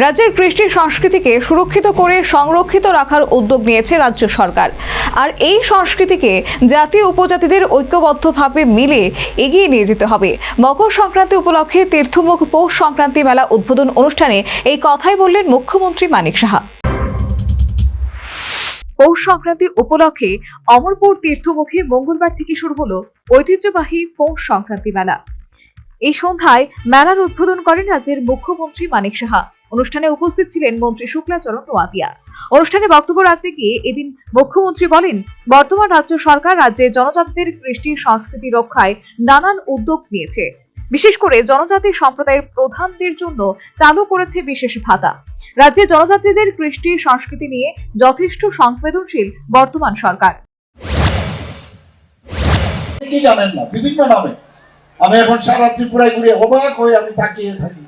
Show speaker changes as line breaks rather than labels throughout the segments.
রাজ্যের কৃষ্টি সংস্কৃতিকে সুরক্ষিত করে সংরক্ষিত রাখার উদ্যোগ নিয়েছে রাজ্য সরকার। আর এই সংস্কৃতিকে জাতি উপজাতিদের ঐক্যবদ্ধভাবে মিলে এগিয়ে নিয়ে যেতে হবে। মকর সংক্রান্তি উপলক্ষে তীর্থমুখ পৌষ সংক্রান্তি মেলা উদ্বোধন অনুষ্ঠানে এই কথাই বললেন মুখ্যমন্ত্রী মানিক সাহা। পৌষ সংক্রান্তি উপলক্ষে অমরপুর তীর্থমুখে মঙ্গলবার থেকে শুরু হলো ঐতিহ্যবাহী পৌষ সংক্রান্তি মেলা। এই সন্ধ্যায় মেলার উদ্বোধন করেন রাজ্যের মুখ্যমন্ত্রী মানিক সাহা। অনুষ্ঠানে উপস্থিত ছিলেন মন্ত্রী শুক্লাচরণ নোয়াতিয়া। অনুষ্ঠানে বক্তব্য রাখতে গিয়ে এদিন মুখ্যমন্ত্রী বলেন, বর্তমান রাজ্য সরকার রাজ্যে জনজাতিদের কৃষ্টি সংস্কৃতি রক্ষায় নানান উদ্যোগ নিয়েছে। বিশেষ করে জনজাতি সম্প্রদায়ের প্রধানদের জন্য চালু করেছে বিশেষ ভাতা। রাজ্যে জনজাতিদের কৃষ্টি সংস্কৃতি নিয়ে যথেষ্ট সংবেদনশীল বর্তমান সরকার।
জানেন না? বিভিন্ন নামে। আমি এখন সারা ত্রিপুরায় ঘুরে অবাক হয়ে আমি তাকিয়ে থাকি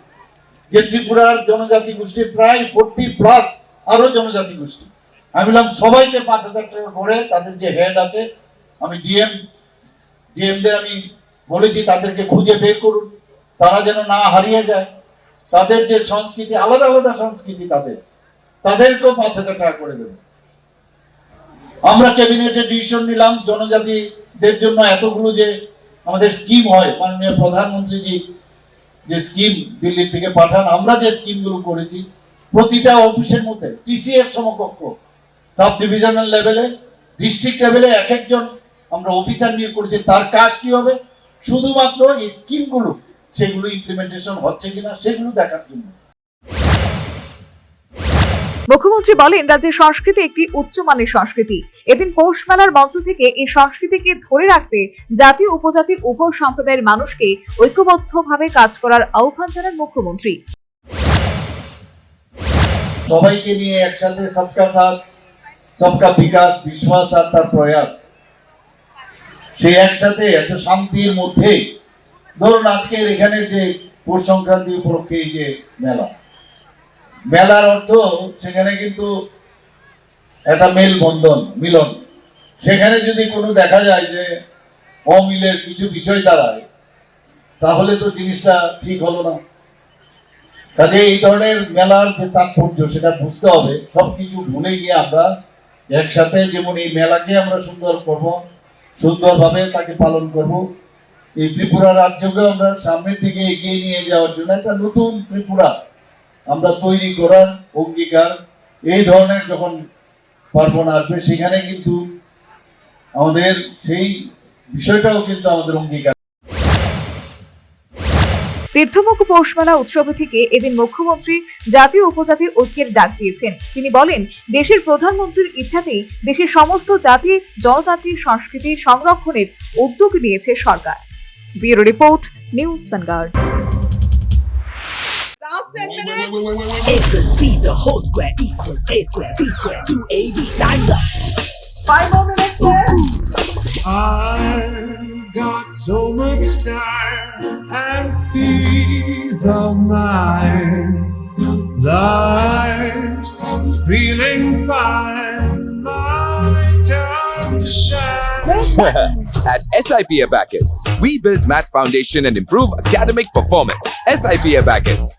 যে ত্রিপুরার জনজাতি গোষ্ঠীর প্রায় ফোরটি প্লাস আরও জনজাতি গোষ্ঠী। আমি বললাম, সবাইকে পাঁচ হাজার টাকা করে, তাদের যে হেড আছে, আমি ডিএম ডিএমদের আমি বলেছি, তাদেরকে খুঁজে বের করুন। তারা যেন না হারিয়ে যায়। তাদের যে সংস্কৃতি, আলাদা আলাদা সংস্কৃতি তাদের। তাদেরকেও পাঁচ হাজার টাকা করে দেবো। আমরা ক্যাবিনেটে ডিসিশন নিলাম, জনজাতিদের জন্য এতগুলো যে আমাদের স্কিম হয়, মাননীয় প্রধানমন্ত্রী জি যে স্কিম দিল্লির থেকে পাঠান, আমরা যে স্কিমগুলো করেছি, প্রতিটা অফিসের মধ্যে টিসিএস সমকক্ষ সাব ডিভিশনাল লেভেলে ডিস্ট্রিক্ট লেভেলে এক একজন আমরা অফিসার নিয়োগ করেছি, তার কাজ কি হবে? শুধুমাত্র এই স্কিমগুলো সেগুলো ইমপ্লিমেন্টেশন হচ্ছে কিনা, সেগুলো দেখার জন্য।
মুখ্যমন্ত্রী বলেন, রাজ্যের সংস্কৃতি একটি উচ্চমানের সংস্কৃতি। এদিন পৌষ মেলার মঞ্চ থেকে এই সংস্কৃতিকে ধরে রাখতে জাতীয় উপজাতির উভয় সম্প্রদায়ের মানুষকে ঐক্যবদ্ধভাবে কাজ করার আহ্বান জানান মুখ্যমন্ত্রী।
সবাইকে নিয়ে একসাথে সবকা সাথ, সবকা বিকাশ, বিশ্বাস আর তার প্রয়াস। সেই একসাথে এত শান্তির মধ্যে, ধরুন আজকের এখানের যে পৌষ সংক্রান্তি উপলক্ষে যে মেলা। মেলার অর্থ সেখানে কিন্তু একটা মেলবন্ধন, মিলন। সেখানে যদি কোনো দেখা যায় যে অমিলের কিছু বিষয় দাঁড়ায়, তাহলে তো জিনিসটা ঠিক হলো না। কাজে এই ধরনের মেলার যে তাৎপর্য, সেটা বুঝতে হবে। সব কিছু ভুলে গিয়ে আমরা একসাথে যেমন এই মেলাকে আমরা সুন্দর করব, সুন্দরভাবে তাকে পালন করব, এই ত্রিপুরা রাজ্যকে আমরা সামনের দিকে এগিয়ে নিয়ে যাওয়ার জন্য একটা নতুন ত্রিপুরা আমরা তৈরি করার অঙ্গীকার, এই ধরনের যখন পার্বণ আসবে, সেখানে কিন্তু আমাদের সেই বিষয়টাও কিন্তু আমাদের অঙ্গীকার।
তীর্থমুখ পৌষ মেলা উৎসব থেকে এদিন মুখ্যমন্ত্রী জাতীয় উপজাতি ঐক্যের ডাক দিয়েছেন। তিনি বলেন, দেশের প্রধানমন্ত্রীর ইচ্ছাতেই দেশের সমস্ত জাতি জনজাতির সংস্কৃতি সংরক্ষণের উদ্যোগ নিয়েছে সরকার। Bureau report, news Vanguard
Last 10 minutes.
A plus B, the whole square equals A square, B square, 2AB, times up.
Five more minutes left.
I've got so much time and peace of mind. Life's feeling fine. My time to shine.
At SIP Abacus, we build math foundation and improve academic performance. SIP Abacus,